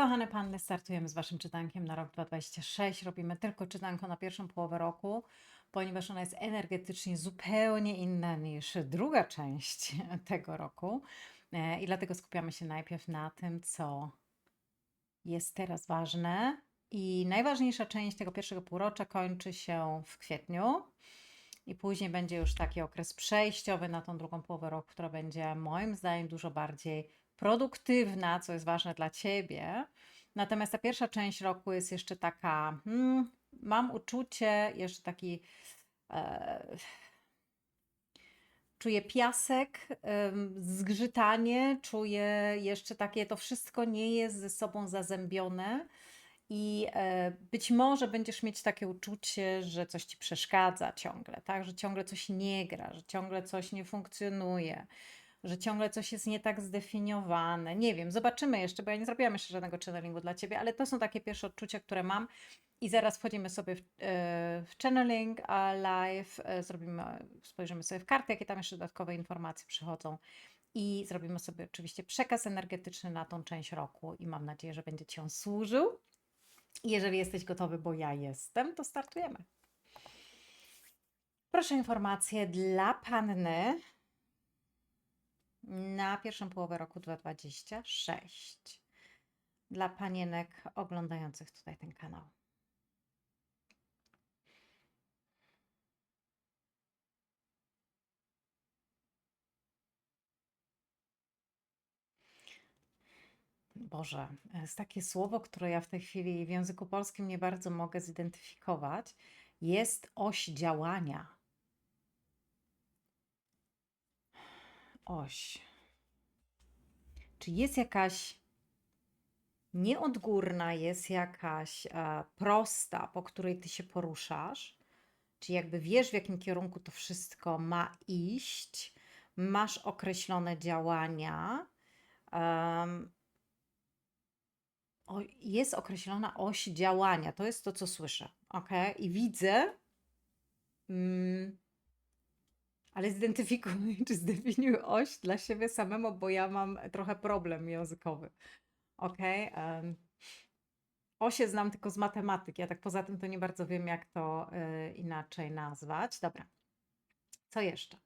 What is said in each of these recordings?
Kochane panny, startujemy z Waszym czytankiem na rok 2026. Robimy tylko czytanko na pierwszą połowę roku, ponieważ ona jest energetycznie zupełnie inna niż druga część tego roku. E, I dlatego skupiamy się najpierw na tym, co jest teraz ważne. I najważniejsza część tego pierwszego półrocza kończy się w kwietniu. I później będzie już taki okres przejściowy na tą drugą połowę roku, która będzie moim zdaniem dużo bardziej produktywna, co jest ważne dla ciebie. Natomiast ta pierwsza część roku jest jeszcze taka, hmm, mam uczucie, jeszcze taki. E, czuję piasek, zgrzytanie, czuję jeszcze takie, to wszystko nie jest ze sobą zazębione. I e, być może będziesz mieć takie uczucie, że coś ci przeszkadza ciągle, tak? Że ciągle coś nie gra, że ciągle coś nie funkcjonuje, że ciągle coś jest nie tak zdefiniowane. Nie wiem, zobaczymy jeszcze, bo ja nie zrobiłam jeszcze żadnego channelingu dla ciebie, ale to są takie pierwsze odczucia, które mam. I zaraz wchodzimy sobie w, e, w channeling live, e, zrobimy, spojrzymy sobie w karty, jakie tam jeszcze dodatkowe informacje przychodzą. I zrobimy sobie oczywiście przekaz energetyczny na tą część roku i mam nadzieję, że będzie Ci on służył. Jeżeli jesteś gotowy, bo ja jestem, to startujemy. Proszę informacje dla panny na pierwszą połowę roku 2026. Dla panienek oglądających tutaj ten kanał. Boże, jest takie słowo, które ja w tej chwili w języku polskim nie bardzo mogę zidentyfikować. Jest oś działania. Oś. Czy jest jakaś nieodgórna, jest jakaś e, prosta, po której ty się poruszasz? Czy jakby wiesz, w jakim kierunku to wszystko ma iść? Masz określone działania? Em, o, jest określona oś działania. To jest to, co słyszę. Ok? I widzę. Mm, ale zidentyfikuj, czy zdefiniuj oś dla siebie samemu, bo ja mam trochę problem językowy. Ok? Um, osie znam tylko z matematyki, a tak poza tym to nie bardzo wiem, jak to y, inaczej nazwać. Dobra. Co jeszcze?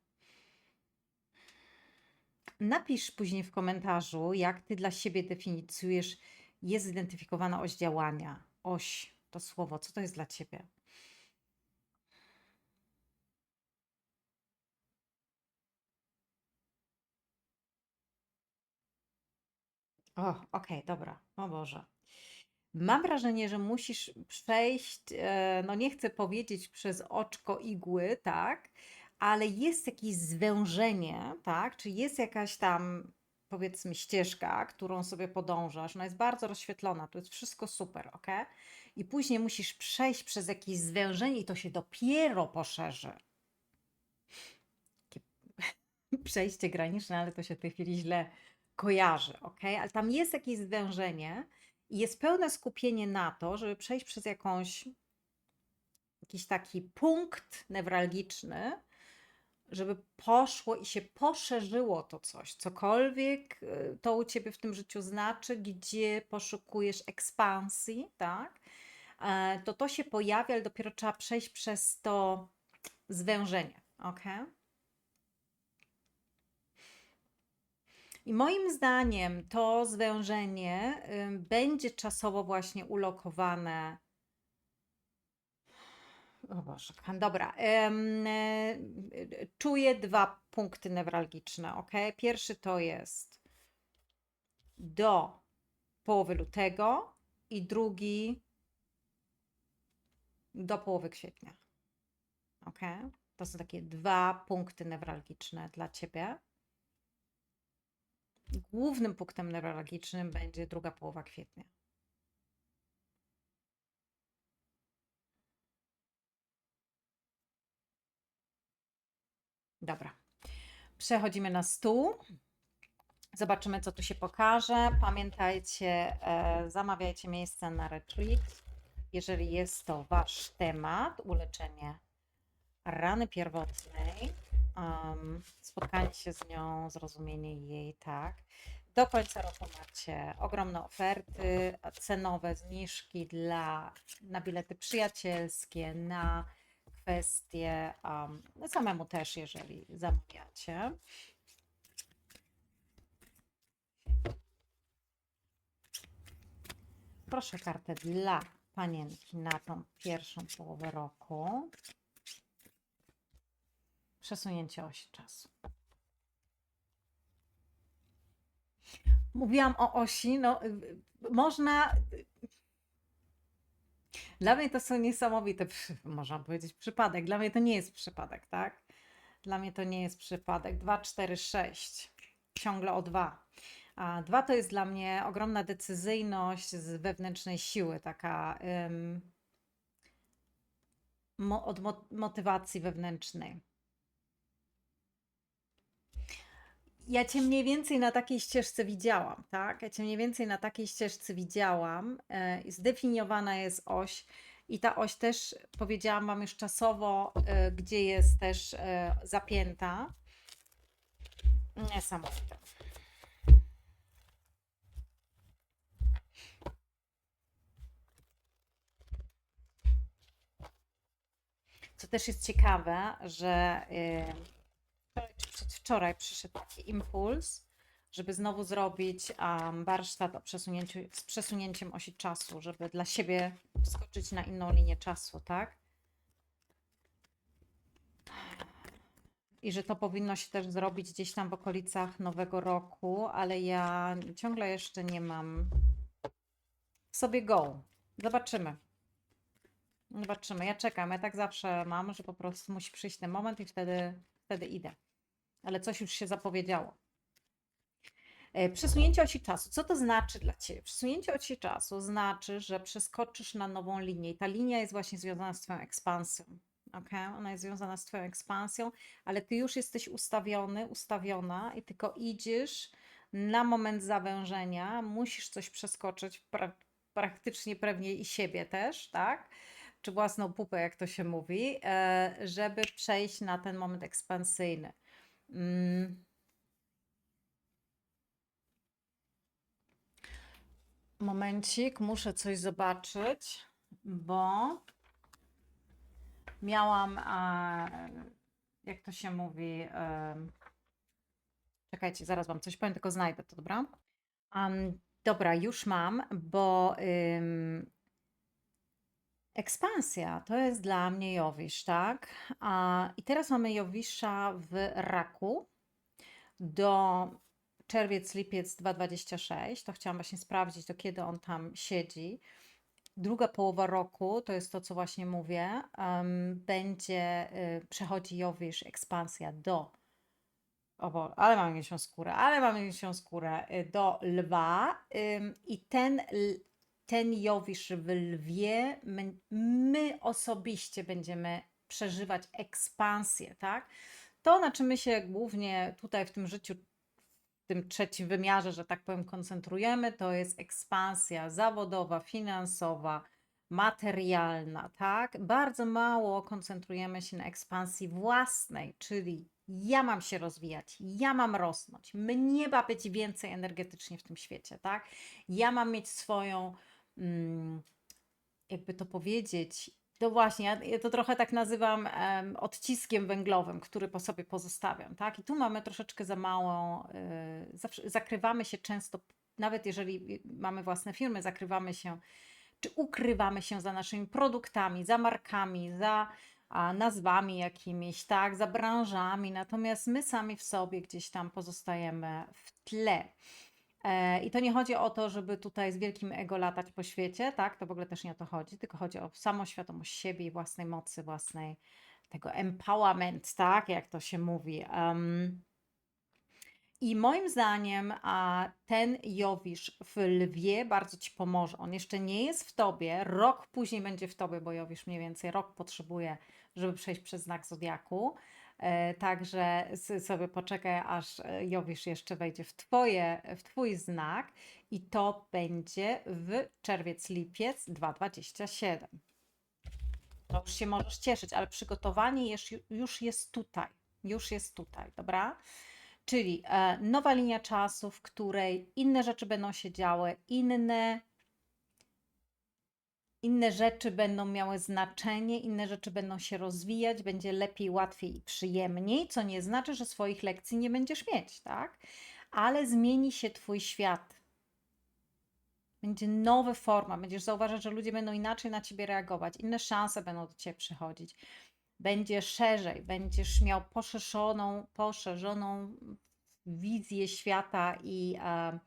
Napisz później w komentarzu, jak ty dla siebie definiujesz, jest zidentyfikowana oś działania. Oś, to słowo, co to jest dla ciebie? O, okej, dobra. O Boże. Mam wrażenie, że musisz przejść, e, no nie chcę powiedzieć przez oczko igły, tak, ale jest jakieś zwężenie, tak, czy jest jakaś tam, powiedzmy, ścieżka, którą sobie podążasz, ona jest bardzo rozświetlona, to jest wszystko super, ok? I później musisz przejść przez jakieś zwężenie i to się dopiero poszerzy. Takie przejście graniczne, ale to się w tej chwili źle kojarzy, ok? Ale tam jest jakieś zwężenie i jest pełne skupienie na to, żeby przejść przez jakąś, jakiś taki punkt newralgiczny, żeby poszło i się poszerzyło to coś, cokolwiek y, to u ciebie w tym życiu znaczy, gdzie poszukujesz ekspansji, tak? E, To to się pojawia, ale dopiero trzeba przejść przez to zwężenie, ok? I moim zdaniem to zwężenie będzie czasowo właśnie ulokowane. O Boże, dobra. E, czuję dwa punkty newralgiczne, ok? Pierwszy to jest do połowy lutego i drugi do połowy kwietnia. Ok? To są takie dwa punkty newralgiczne dla ciebie. Głównym punktem newralgicznym będzie druga połowa kwietnia. Dobra. Przechodzimy na stół. Zobaczymy, co tu się pokaże. Pamiętajcie, e, zamawiajcie miejsce na retreat. Jeżeli jest to Wasz temat, uleczenie rany pierwotnej, um, spotkanie się z nią, zrozumienie jej, tak. do końca roku macie ogromne oferty, cenowe zniżki dla, na bilety przyjacielskie, na kwestie um, samemu też, jeżeli zamawiacie. Proszę kartę dla panienki na tą pierwszą połowę roku. Przesunięcie osi czasu. Mówiłam o osi, no można. Dla mnie to są niesamowite, można powiedzieć, przypadek. Dla mnie to nie jest przypadek, tak? Dla mnie to nie jest przypadek. 2, 4, 6. Ciągle o 2. A 2 to jest dla mnie ogromna decyzyjność z wewnętrznej siły, taka ym, mo, od mo, motywacji wewnętrznej. Ja cię mniej więcej na takiej ścieżce widziałam, tak? Ja cię mniej więcej na takiej ścieżce widziałam. e, Zdefiniowana jest oś i ta oś też powiedziałam wam już czasowo, e, gdzie jest też e, zapięta. Niesamowite. Co też jest ciekawe, że y, wczoraj czy przedwczoraj przyszedł taki impuls, żeby znowu zrobić um, warsztat o przesunięciu, z przesunięciem osi czasu, żeby dla siebie wskoczyć na inną linię czasu, tak? I że to powinno się też zrobić gdzieś tam w okolicach nowego roku, ale ja ciągle jeszcze nie mam w sobie go. Zobaczymy. Zobaczymy. Ja czekam. Ja tak zawsze mam, że po prostu musi przyjść ten moment i wtedy, wtedy idę. Ale coś już się zapowiedziało. E, Przesunięcie osi czasu. Co to znaczy dla Ciebie? Przesunięcie osi czasu znaczy, że przeskoczysz na nową linię i ta linia jest właśnie związana z Twoją ekspansją. Okay? Ona jest związana z Twoją ekspansją, ale Ty już jesteś ustawiony, ustawiona i tylko idziesz na moment zawężenia, musisz coś przeskoczyć, pra praktycznie pewnie i siebie też, tak? Czy własną pupę, jak to się mówi, e, żeby przejść na ten moment ekspansyjny. Mm. Momencik, muszę coś zobaczyć, bo miałam, a, jak to się mówi, em, czekajcie, zaraz wam coś powiem, tylko znajdę to, dobra? Dobra, już mam, bo ekspansja to jest dla mnie Jowisz, tak? A, I teraz mamy Jowisza w raku do czerwiec, lipiec 2026. To chciałam właśnie sprawdzić, do kiedy on tam siedzi. Druga połowa roku, to jest to, co właśnie mówię, em, będzie, y, przechodzi Jowisz, ekspansja do, o bo, ale mam mięsią skórę, ale mam mięsią skórę, y, do lwa ym, i ten, ten Jowisz w lwie, my, my osobiście będziemy przeżywać ekspansję, tak? To, na czym my się głównie tutaj w tym życiu w tym trzecim wymiarze, że tak powiem, koncentrujemy, to jest ekspansja zawodowa, finansowa, materialna, tak? Bardzo mało koncentrujemy się na ekspansji własnej, czyli ja mam się rozwijać, ja mam rosnąć, mnie ma być więcej energetycznie w tym świecie, tak? Ja mam mieć swoją, jakby to powiedzieć, to właśnie, ja, to trochę tak nazywam em, odciskiem węglowym, który po sobie pozostawiam, tak? I tu mamy troszeczkę za małą, y, zakrywamy się często, nawet jeżeli mamy własne firmy, zakrywamy się, czy ukrywamy się za naszymi produktami, za markami, za a, nazwami jakimiś, tak, za branżami, natomiast my sami w sobie gdzieś tam pozostajemy w tle. E, I to nie chodzi o to, żeby tutaj z wielkim ego latać po świecie, tak? To w ogóle też nie o to chodzi, tylko chodzi o samoświadomość siebie i własnej mocy, własnej tego empowerment, tak? Jak to się mówi. Em, I moim zdaniem a, ten Jowisz w lwie bardzo ci pomoże. On jeszcze nie jest w tobie, rok później będzie w tobie, bo Jowisz mniej więcej rok potrzebuje, żeby przejść przez znak zodiaku. E, Także sobie poczekaj, aż e, Jowisz jeszcze wejdzie w, twoje, w Twój znak i to będzie w czerwiec, lipiec 2027. To już się możesz cieszyć, ale przygotowanie już, już jest tutaj. Już jest tutaj, dobra? Czyli e, nowa linia czasu, w której inne rzeczy będą się działy, inne, inne rzeczy będą miały znaczenie, inne rzeczy będą się rozwijać, będzie lepiej, łatwiej i przyjemniej, co nie znaczy, że swoich lekcji nie będziesz mieć, tak? Ale zmieni się Twój świat. Będzie nowa forma, będziesz zauważać, że ludzie będą inaczej na Ciebie reagować, inne szanse będą do Ciebie przychodzić będzie szerzej, będziesz miał poszerzoną, poszerzoną wizję świata i e,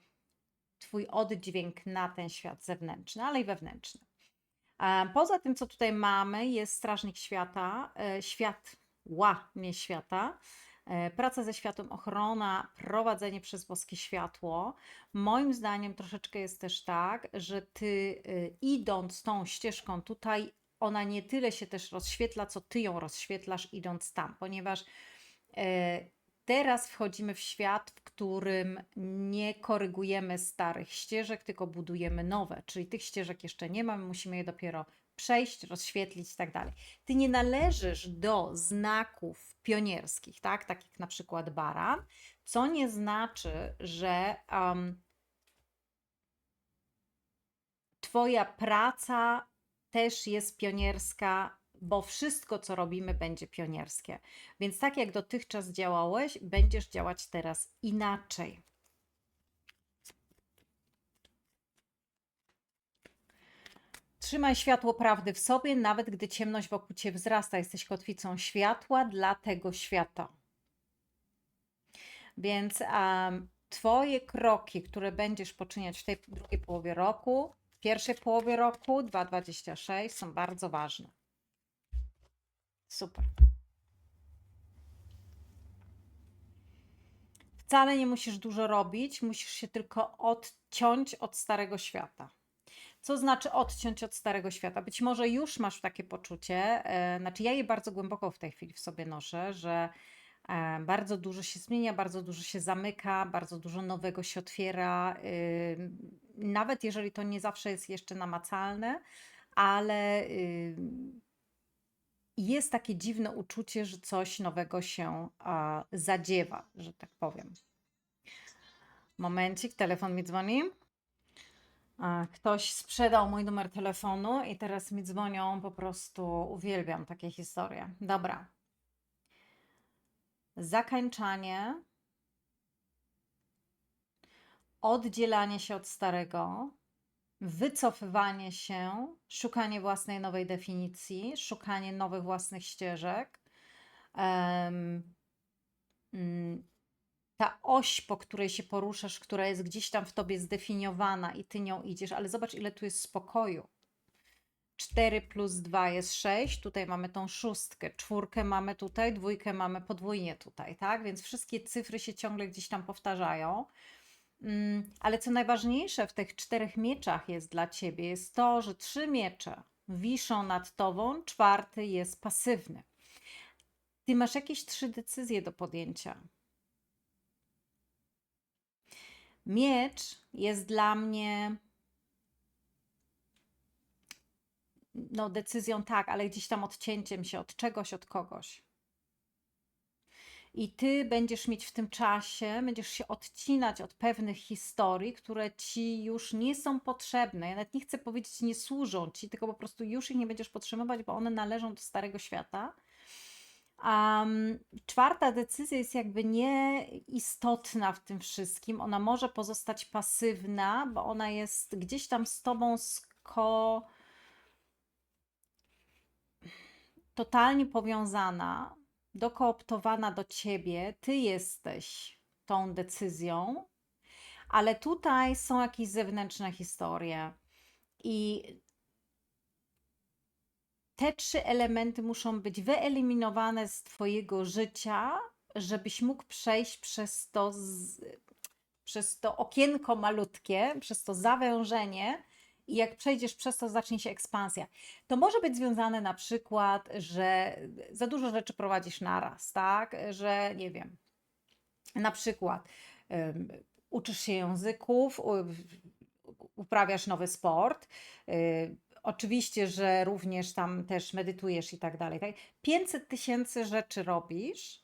Twój oddźwięk na ten świat zewnętrzny, ale i wewnętrzny. Poza tym, co tutaj mamy, jest Strażnik Świata, e, świat, ła, nie świata, e, praca ze światłem, ochrona, prowadzenie przez boskie światło. Moim zdaniem troszeczkę jest też tak, że ty e, idąc tą ścieżką tutaj ona nie tyle się też rozświetla, co ty ją rozświetlasz idąc tam, ponieważ teraz wchodzimy w świat, którym nie korygujemy starych ścieżek, tylko budujemy nowe, czyli tych ścieżek jeszcze nie mamy, musimy je dopiero przejść, rozświetlić i tak dalej. Ty nie należysz do znaków pionierskich, tak, takich jak na przykład baran, co nie znaczy, że um, Twoja praca też jest pionierska, bo wszystko, co robimy, będzie pionierskie. Więc tak jak dotychczas działałeś, będziesz działać teraz inaczej. Trzymaj światło prawdy w sobie, nawet gdy ciemność wokół ciebie wzrasta. Jesteś kotwicą światła dla tego świata. Więc um, Twoje kroki, które będziesz poczyniać w tej drugiej połowie roku, pierwszej połowie roku 2026 są bardzo ważne. Super. Wcale nie musisz dużo robić, musisz się tylko odciąć od starego świata. Co znaczy odciąć od starego świata? Być może już masz takie poczucie, yy, znaczy ja je bardzo głęboko w tej chwili w sobie noszę, że E, bardzo dużo się zmienia, bardzo dużo się zamyka, bardzo dużo nowego się otwiera. Nawet jeżeli to nie zawsze jest jeszcze namacalne, ale jest takie dziwne uczucie, że coś nowego się zadziewa, że tak powiem. Momencik, telefon mi dzwoni. Ktoś sprzedał mój numer telefonu i teraz mi dzwonią, po prostu uwielbiam takie historie. Dobra, zakańczanie, oddzielanie się od starego, wycofywanie się, szukanie własnej nowej definicji, szukanie nowych własnych ścieżek. Um, ta oś, po której się poruszasz, która jest gdzieś tam w tobie zdefiniowana i ty nią idziesz, ale zobacz, ile tu jest spokoju. 4 plus 2 jest 6, tutaj mamy tą szóstkę, czwórkę mamy tutaj, dwójkę mamy podwójnie tutaj, tak? Więc wszystkie cyfry się ciągle gdzieś tam powtarzają. Mm, ale co najważniejsze w tych czterech mieczach jest dla ciebie, jest to, że trzy miecze wiszą nad tobą, czwarty jest pasywny. Ty masz jakieś trzy decyzje do podjęcia. Miecz jest dla mnie no, decyzją tak, ale gdzieś tam odcięciem się od czegoś, od kogoś. I ty będziesz mieć w tym czasie, będziesz się odcinać od pewnych historii, które ci już nie są potrzebne. Ja nawet nie chcę powiedzieć, nie służą ci, tylko po prostu już ich nie będziesz potrzebować, bo one należą do starego świata. Um, czwarta decyzja jest jakby nieistotna w tym wszystkim. Ona może pozostać pasywna, bo ona jest gdzieś tam z tobą sko totalnie powiązana, dokooptowana do ciebie, ty jesteś tą decyzją, ale tutaj są jakieś zewnętrzne historie. I te trzy elementy muszą być wyeliminowane z Twojego życia, żebyś mógł przejść przez to, z, przez to okienko malutkie, przez to zawężenie i jak przejdziesz przez to, zacznie się ekspansja. To może być związane na przykład, że za dużo rzeczy prowadzisz naraz, tak? Że nie wiem, na przykład um, uczysz się języków, uprawiasz nowy sport. Y, oczywiście, że również tam też medytujesz i tak dalej. 500 tak? tysięcy rzeczy robisz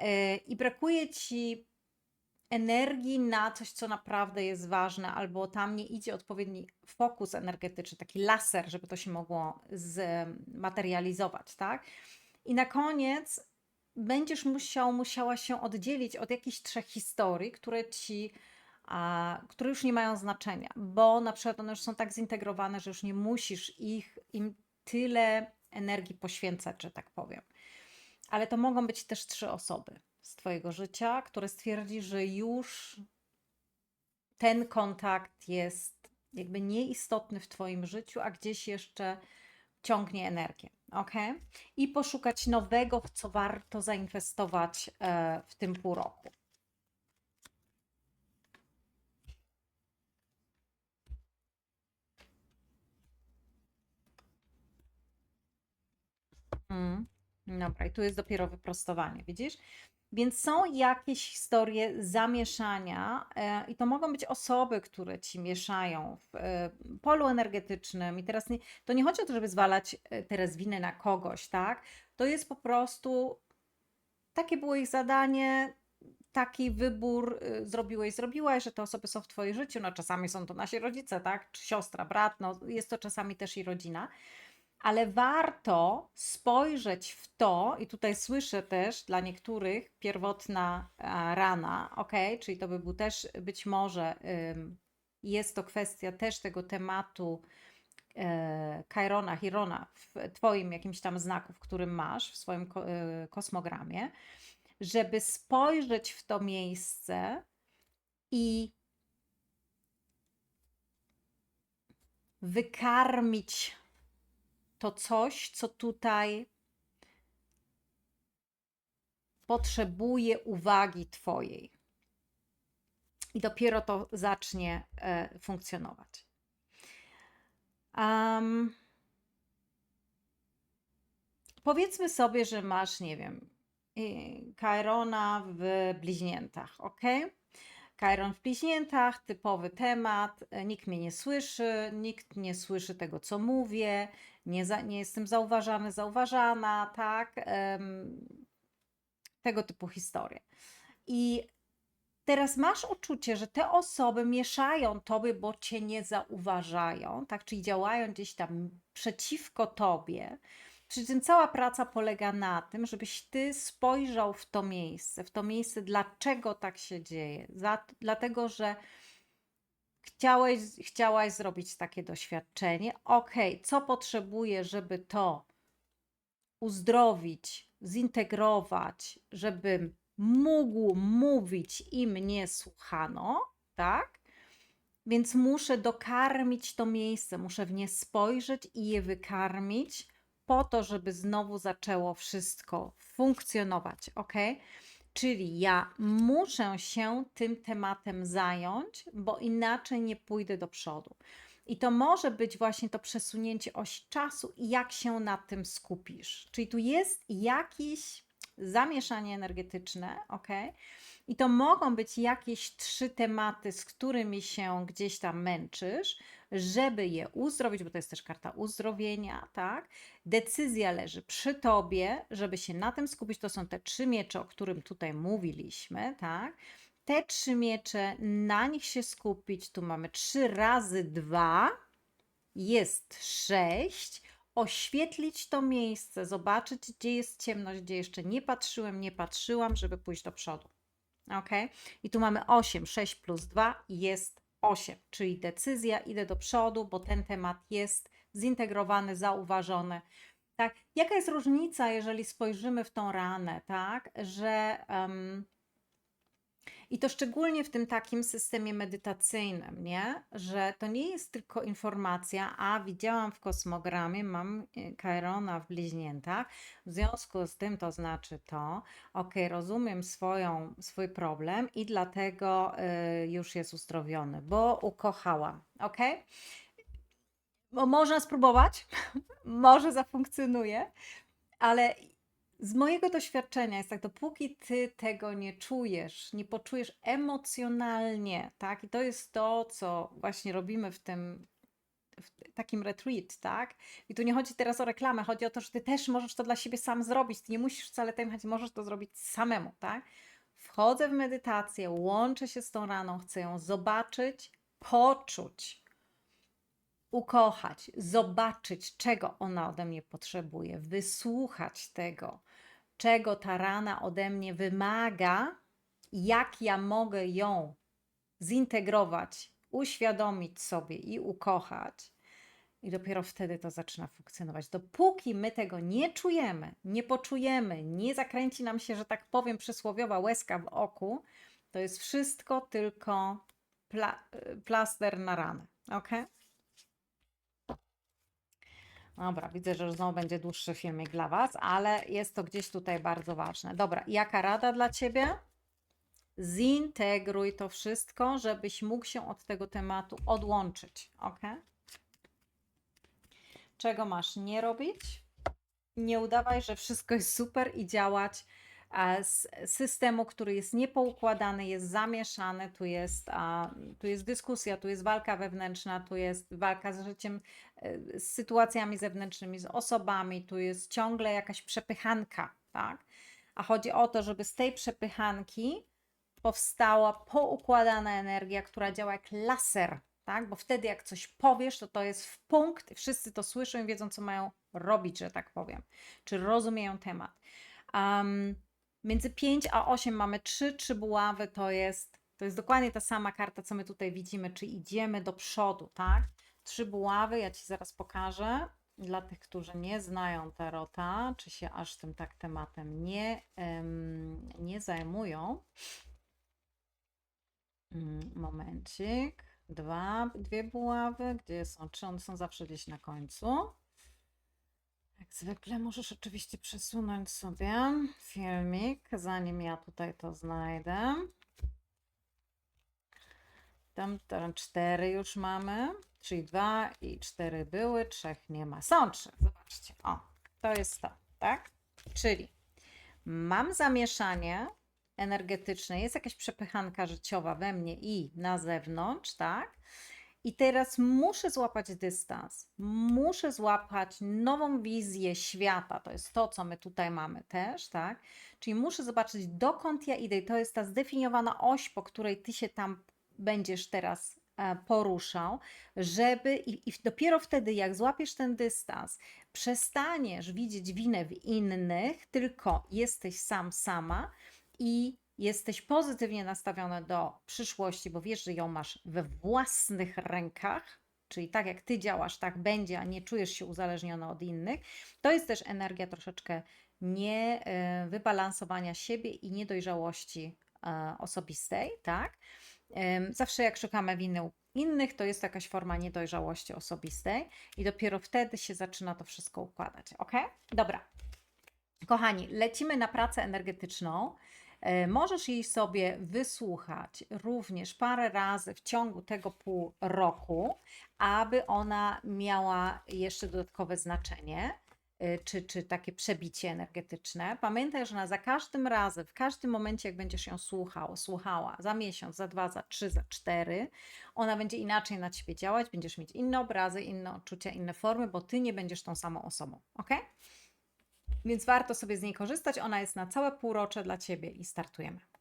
y, i brakuje ci energii na coś, co naprawdę jest ważne, albo tam nie idzie odpowiedni fokus energetyczny, taki laser, żeby to się mogło zmaterializować, tak? I na koniec będziesz musiał, musiała się oddzielić od jakichś trzech historii, które ci, a, które już nie mają znaczenia, bo na przykład one już są tak zintegrowane, że już nie musisz ich, im tyle energii poświęcać, że tak powiem. Ale to mogą być też trzy osoby z Twojego życia, które stwierdzi, że już ten kontakt jest jakby nieistotny w Twoim życiu, a gdzieś jeszcze ciągnie energię. Ok? I poszukać nowego, w co warto zainwestować e, w tym pół roku. Mm, dobra, i tu jest dopiero wyprostowanie, widzisz? Więc są jakieś historie zamieszania, e, i to mogą być osoby, które ci mieszają w e, polu energetycznym. I teraz nie, to nie chodzi o to, żeby zwalać e, teraz winę na kogoś, tak? To jest po prostu takie było ich zadanie, taki wybór zrobiłeś, zrobiłaś, że te osoby są w twoim życiu. No czasami są to nasi rodzice, tak? Czy siostra, brat, no jest to czasami też i rodzina ale warto spojrzeć w to, i tutaj słyszę też dla niektórych pierwotna rana, ok, czyli to by był też być może, jest to kwestia też tego tematu e, Kairona, Hirona w Twoim jakimś tam znaku, w którym masz, w swoim e, kosmogramie, żeby spojrzeć w to miejsce i wykarmić to coś, co tutaj potrzebuje uwagi Twojej. I dopiero to zacznie e, funkcjonować. Um, powiedzmy sobie, że masz, nie wiem, Kairona w bliźniętach, ok? Kairon w bliźniętach, typowy temat, e, nikt mnie nie słyszy, nikt nie słyszy tego, co mówię, nie, za, nie jestem zauważany, zauważana, tak? Tego typu historie. I teraz masz uczucie, że te osoby mieszają tobie, bo cię nie zauważają, tak? Czyli działają gdzieś tam przeciwko tobie. Przy czym cała praca polega na tym, żebyś ty spojrzał w to miejsce, w to miejsce, dlaczego tak się dzieje. Za, dlatego, że chciałeś, chciałaś zrobić takie doświadczenie. Ok, co potrzebuję, żeby to uzdrowić, zintegrować, żebym mógł mówić i mnie słuchano, tak? Więc muszę dokarmić to miejsce, muszę w nie spojrzeć i je wykarmić, po to, żeby znowu zaczęło wszystko funkcjonować, ok? Czyli ja muszę się tym tematem zająć, bo inaczej nie pójdę do przodu. I to może być właśnie to przesunięcie osi czasu i jak się na tym skupisz. Czyli tu jest jakieś zamieszanie energetyczne, ok? I to mogą być jakieś trzy tematy, z którymi się gdzieś tam męczysz, żeby je uzdrowić, bo to jest też karta uzdrowienia, tak? Decyzja leży przy tobie, żeby się na tym skupić. To są te trzy miecze, o którym tutaj mówiliśmy, tak? Te trzy miecze, na nich się skupić. Tu mamy trzy razy dwa, jest sześć oświetlić to miejsce, zobaczyć, gdzie jest ciemność, gdzie jeszcze nie patrzyłem, nie patrzyłam, żeby pójść do przodu. Ok? I tu mamy 8, 6 plus 2 jest 8, czyli decyzja, idę do przodu, bo ten temat jest zintegrowany, zauważony. Tak? Jaka jest różnica, jeżeli spojrzymy w tą ranę, tak? Że um, i to szczególnie w tym takim systemie medytacyjnym, nie? Że to nie jest tylko informacja, a widziałam w kosmogramie, mam Kairona w bliźniętach, w związku z tym to znaczy to, ok, rozumiem swoją, swój problem i dlatego y, już jest uzdrowiony, bo ukochałam, ok? Bo można spróbować, może zafunkcjonuje, ale z mojego doświadczenia jest tak, dopóki ty tego nie czujesz, nie poczujesz emocjonalnie, tak? I to jest to, co właśnie robimy w tym w takim retreat, tak? I tu nie chodzi teraz o reklamę, chodzi o to, że ty też możesz to dla siebie sam zrobić. Ty nie musisz wcale tym jechać, możesz to zrobić samemu, tak? wchodzę w medytację, łączę się z tą raną, chcę ją zobaczyć, poczuć, ukochać, zobaczyć, czego ona ode mnie potrzebuje, wysłuchać tego, czego ta rana ode mnie wymaga, jak ja mogę ją zintegrować, uświadomić sobie i ukochać. I dopiero wtedy to zaczyna funkcjonować. Dopóki my tego nie czujemy, nie poczujemy, nie zakręci nam się, że tak powiem, przysłowiowa łezka w oku, to jest wszystko tylko pla plaster na ranę. Ok? Dobra, widzę, że znowu będzie dłuższy filmik dla Was, ale jest to gdzieś tutaj bardzo ważne. Dobra, jaka rada dla Ciebie? Zintegruj to wszystko, żebyś mógł się od tego tematu odłączyć. Ok? Czego masz nie robić? Nie udawaj, że wszystko jest super i działać z systemu, który jest niepoukładany, jest zamieszany, tu jest, tu jest dyskusja, tu jest walka wewnętrzna, tu jest walka z życiem, e, z sytuacjami zewnętrznymi, z osobami, tu jest ciągle jakaś przepychanka, tak? A chodzi o to, żeby z tej przepychanki powstała poukładana energia, która działa jak laser, tak? Bo wtedy jak coś powiesz, to to jest w punkt, wszyscy to słyszą i wiedzą, co mają robić, że tak powiem, czy rozumieją temat. Um, między 5 a 8 mamy 3, 3 buławy, to jest, to jest dokładnie ta sama karta, co my tutaj widzimy, czy idziemy do przodu, tak? Trzy buławy, ja Ci zaraz pokażę. Dla tych, którzy nie znają tarota, czy się aż tym tak tematem nie, um, nie zajmują. Mm, momencik. Dwa, dwie buławy. Gdzie są? Czy one są zawsze gdzieś na końcu? Zwykle możesz oczywiście przesunąć sobie filmik, zanim ja tutaj to znajdę. Tam, tam cztery już mamy, czyli dwa i cztery były, trzech nie ma. Są trzy, zobaczcie. O, to jest to, tak? Czyli mam zamieszanie energetyczne, jest jakaś przepychanka życiowa we mnie i na zewnątrz, tak? I teraz muszę złapać dystans, muszę złapać nową wizję świata. To jest to, co my tutaj mamy też, tak? Czyli muszę zobaczyć, dokąd ja idę. I to jest ta zdefiniowana oś, po której ty się tam będziesz teraz e, poruszał, żeby i, i dopiero wtedy, jak złapiesz ten dystans, przestaniesz widzieć winę w innych, tylko jesteś sam, sama i jesteś pozytywnie nastawiony do przyszłości, bo wiesz, że ją masz we własnych rękach, czyli tak jak ty działasz, tak będzie, a nie czujesz się uzależniony od innych, to jest też energia troszeczkę nie e, wybalansowania siebie i niedojrzałości e, osobistej, tak? Zawsze jak szukamy winy innych, to jest jakaś forma niedojrzałości osobistej i dopiero wtedy się zaczyna to wszystko układać, ok? Dobra. Kochani, lecimy na pracę energetyczną. E, możesz jej sobie wysłuchać również parę razy w ciągu tego pół roku, aby ona miała jeszcze dodatkowe znaczenie e, czy, czy takie przebicie energetyczne. Pamiętaj, że na za każdym razem, w każdym momencie, jak będziesz ją słuchał, słuchała, za miesiąc, za dwa, za trzy, za cztery, ona będzie inaczej na ciebie działać, będziesz mieć inne obrazy, inne odczucia, inne formy, bo ty nie będziesz tą samą osobą, ok? Więc warto sobie z niej korzystać. Ona jest na całe półrocze dla Ciebie i startujemy.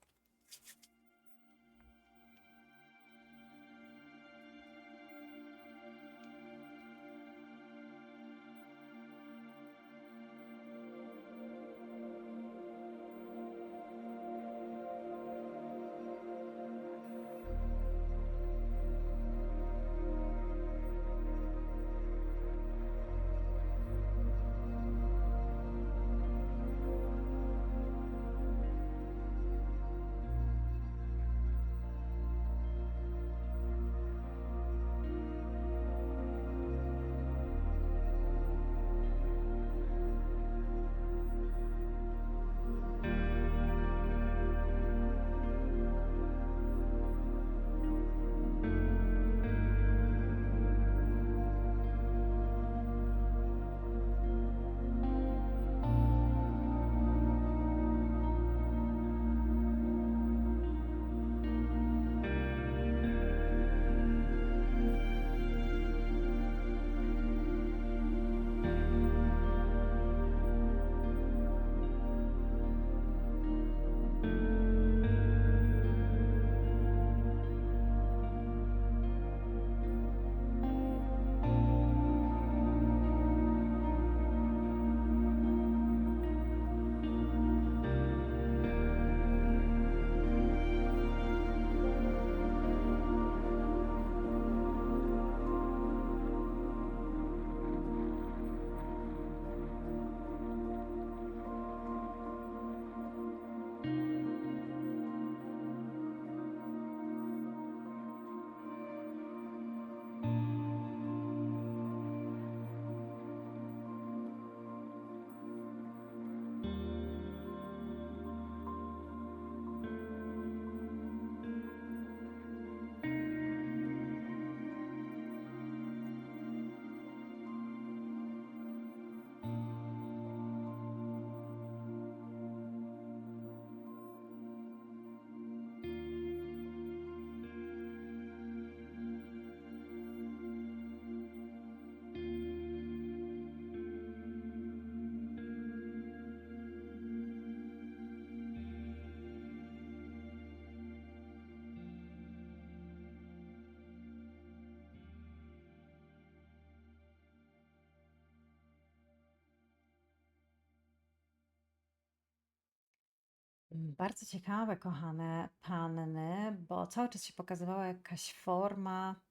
Bardzo ciekawe, kochane panny, bo cały czas się pokazywała jakaś forma,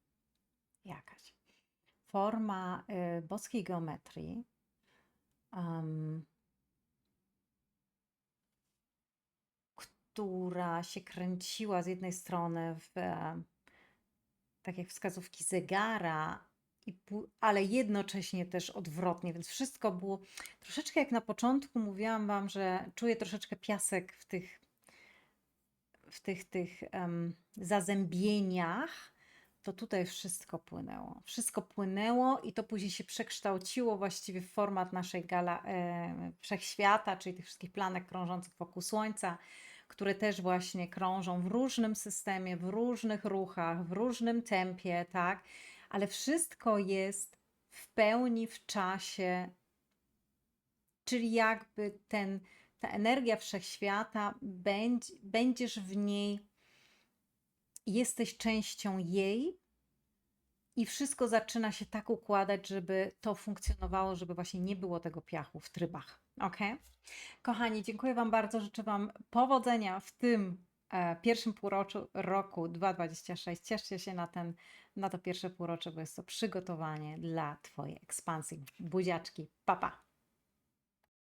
jakaś forma y, boskiej geometrii. em, która się kręciła z jednej strony w e, tak jak wskazówki zegara, i, ale jednocześnie też odwrotnie, więc wszystko było troszeczkę jak na początku mówiłam Wam, że czuję troszeczkę piasek w tych, w tych, tych em, zazębieniach, to tutaj wszystko płynęło. Wszystko płynęło i to później się przekształciło właściwie w format naszej gala e, wszechświata, czyli tych wszystkich planek krążących wokół Słońca, które też właśnie krążą w różnym systemie, w różnych ruchach, w różnym tempie, tak? Ale wszystko jest w pełni w czasie, czyli jakby ten, ta energia wszechświata, będź, będziesz w niej, jesteś częścią jej i wszystko zaczyna się tak układać, żeby to funkcjonowało, żeby właśnie nie było tego piachu w trybach. Ok? Kochani, dziękuję Wam bardzo. Życzę Wam powodzenia w tym pierwszym półroczu roku 2026. Cieszcie się na, ten, na to pierwsze półrocze, bo jest to przygotowanie dla Twojej ekspansji. Buziaczki. Pa, pa.